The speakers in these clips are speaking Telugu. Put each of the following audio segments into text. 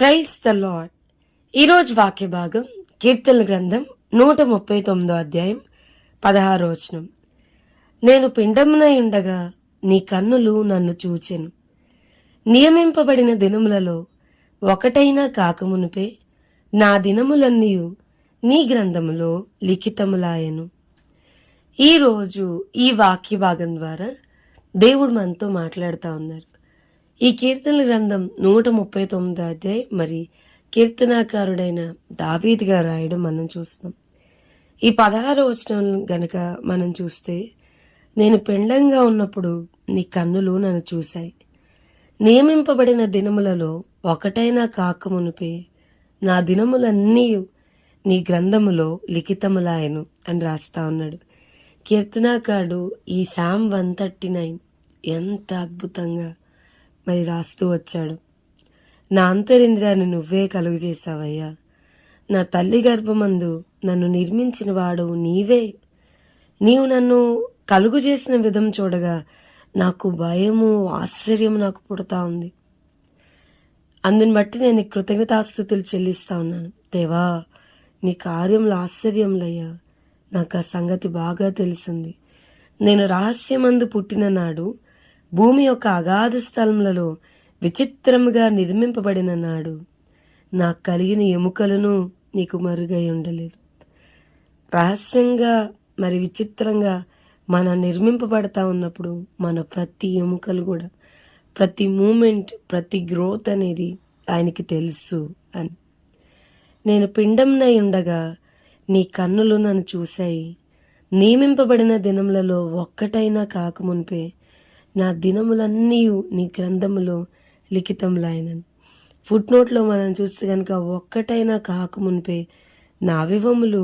ప్రైజ్ ద లాడ్ ఈరోజు వాక్య భాగం కీర్తన గ్రంథం నూట ముప్పై తొమ్మిదో అధ్యాయం పదహారో వచనం. నేను పిండమునై ఉండగా నీ కన్నులు నన్ను చూచెను. నియమింపబడిన దినములలో ఒకటైనా కాకమునిపే నా దినములన్నీ నీ గ్రంథములో లిఖితములాయను. ఈరోజు ఈ వాక్య భాగం ద్వారా దేవుడు మనతో మాట్లాడుతూ ఉన్నారు. ఈ కీర్తనల గ్రంథం నూట ముప్పై తొమ్మిది అధ్యాయం. మరి కీర్తనాకారుడైన దావీదిగా రాయడం మనం చూస్తాం ఈ పదహారు వచనం గనక మనం చూస్తే నేను పిండంగా ఉన్నప్పుడు నీ కన్నులు నన్ను చూశాయి. నియమింపబడిన దినములలో ఒకటైనా కాకమునిపే నా దినములన్నీ నీ గ్రంథములో లిఖితములాయను అని రాస్తా ఉన్నాడు. కీర్తనాకారుడు ఈ శామ్ వన్ థర్టీ నైన్. ఎంత అద్భుతంగా మరి రాస్తూ వచ్చాడు. నా అంతరింద్రియాన్ని నువ్వే కలుగు చేశావయ్యా. నా తల్లి గర్భమందు నన్ను నిర్మించిన వాడు నీవే. నీవు నన్ను కలుగు చేసిన విధం చూడగా నాకు భయము ఆశ్చర్యం నాకు పుడతా ఉంది. అందుని బట్టి నేను కృతజ్ఞతాస్థుతులు చెల్లిస్తా ఉన్నాను. దేవా నీ కార్యంలో ఆశ్చర్యంలయ్యా నాకు ఆ సంగతి బాగా తెలిసింది. నేను రహస్యమందు పుట్టిన నాడు భూమి యొక్క అగాధ స్థలములలో విచిత్రముగా నిర్మింపబడిన నాడు నాకు కలిగిన ఎముకలను నీకు మరుగై ఉండలేదు. రహస్యంగా మరి విచిత్రంగా మనం నిర్మింపబడతా ఉన్నప్పుడు మన ప్రతి ఎముకలు కూడా ప్రతి మూమెంట్ ప్రతి గ్రోత్ అనేది ఆయనకి తెలుసు అని. నేను పిండంనై ఉండగా నీ కన్నులు నన్ను చూశాయి. నియమింపబడిన దినములలో ఒక్కటైనా కాకమునిపే నా దినములన్నీ నీ గ్రంథములో లిఖితములైనను ఫుట్ నోట్లో మనం చూస్తే కనుక ఒక్కటైనా కాకమునిపే నా వివములు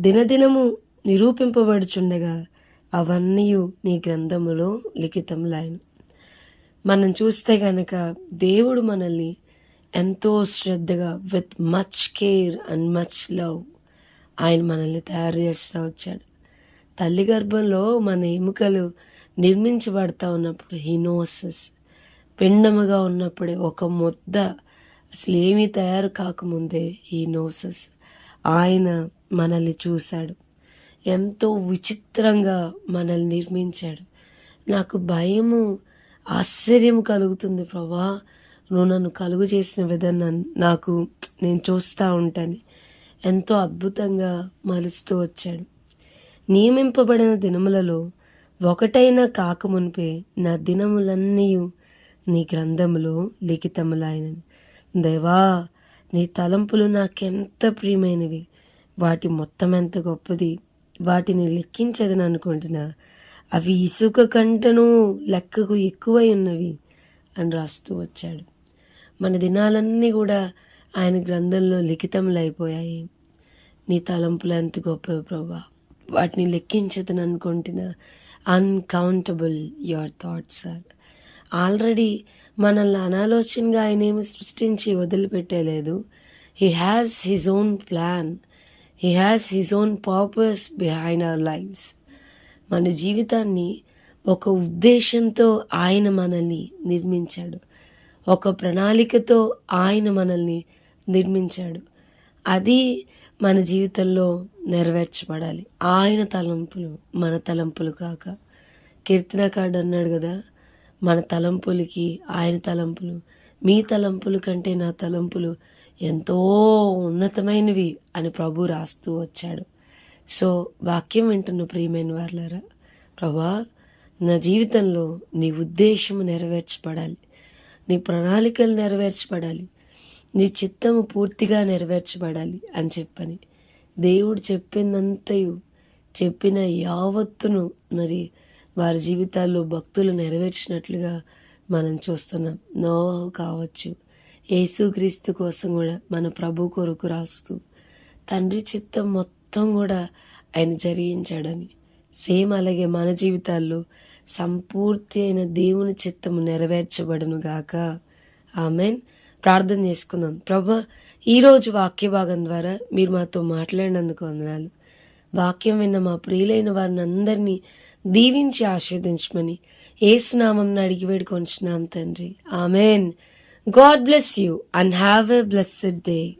దినదినము నిరూపింపబడుచుండగా అవన్నీ నీ గ్రంథములో లిఖితములాయను మనం చూస్తే కనుక దేవుడు మనల్ని ఎంతో శ్రద్ధగా with much care and much love ఆయన మనల్ని తయారు చేస్తూ వచ్చాడు. తల్లి గర్భంలో మన ఎముకలు నిర్మించబడతా ఉన్నప్పుడు హినోసస్ పిండముగా ఉన్నప్పుడే ఒక ముద్ద అసలు ఏమీ తయారు కాకముందే హీనోసస్ ఆయన మనల్ని చూశాడు. ఎంతో విచిత్రంగా మనల్ని నిర్మించాడు. నాకు భయము ఆశ్చర్యం కలుగుతుంది ప్రభా. నువ్వు నన్ను కలుగు చేసిన విధానం నాకు నేను చూస్తూ ఉంటాను. ఎంతో అద్భుతంగా మలుస్తూ వచ్చాడు. నియమింపబడిన దినములలో ఒకటైనా కాకమునిపే నా దినములన్నీ నీ గ్రంథములో లిఖితములైనవి. దేవా నీ తలంపులు నాకెంత ప్రియమైనవి. వాటి మొత్తం ఎంత గొప్పది. వాటిని లెక్కించదని అనుకుంటున్నా అవి ఇసుక కంటను లెక్కకు ఎక్కువై ఉన్నవి అని రాస్తూ వచ్చాడు. మన దినాలన్నీ కూడా ఆయన గ్రంథంలో లిఖితములు అయిపోయాయి నీ తలంపులు ఎంత గొప్పవి ప్రభా. వాటిని లెక్కించదని అనుకుంటున్నా uncountable your thoughts sir already మనల్ని అనాలోచనగా ఆయన ఏమి సృష్టించి వదిలిపెట్టలేదు. He has his own plan he has his own purpose behind our lives మన జీవితాన్ని ఒక ఉద్దేశంతో ఆయన మనల్ని నిర్మించాడు. ఒక ప్రణాళికతో ఆయన మనల్ని నిర్మించాడు. అది మన జీవితంలో నెరవేర్చబడాలి. ఆయన తలంపులు మన తలంపులు కాక. కీర్తనకాడు అన్నాడు కదా మన తలంపులకి ఆయన తలంపులు మీ తలంపులు కంటే నా తలంపులు ఎంతో ఉన్నతమైనవి అని ప్రభు రాస్తూ వచ్చాడు. సో వాక్యం వింటున్న ప్రియమైన వాళ్ళారా ప్రభా నా జీవితంలో నీ ఉద్దేశం నెరవేర్చబడాలి. నీ ప్రణాళికలు నెరవేర్చబడాలి. నీ చిత్తము పూర్తిగా నెరవేర్చబడాలి అని చెప్పని. దేవుడు చెప్పిందంతయు చెప్పిన యావత్తును మరి వారి జీవితాల్లో భక్తులు నెరవేర్చినట్లుగా మనం చూస్తున్నాం. నోవాహు కావచ్చు యేసుక్రీస్తు కోసం కూడా మన ప్రభు కొరకు రాస్తూ తండ్రి చిత్తం మొత్తం కూడా ఆయన జరిగించాడని. సేమ్ అలాగే మన జీవితాల్లో సంపూర్తి అయిన దేవుని చిత్తము నెరవేర్చబడును గాక. ఆమెన్. ప్రార్థన చేసుకుందాం ప్రభా ఈరోజు వాక్య భాగం ద్వారా మీరు మాతో మాట్లాడినందుకు వందనాలు. వాక్యం విన్న మా ప్రియులైన వారిని అందరినీ దీవించి ఆస్వాదించమని ఏసునామం అడిగి వేడుకొంచున్నాం తండ్రి. Amen. God bless you and have a blessed day.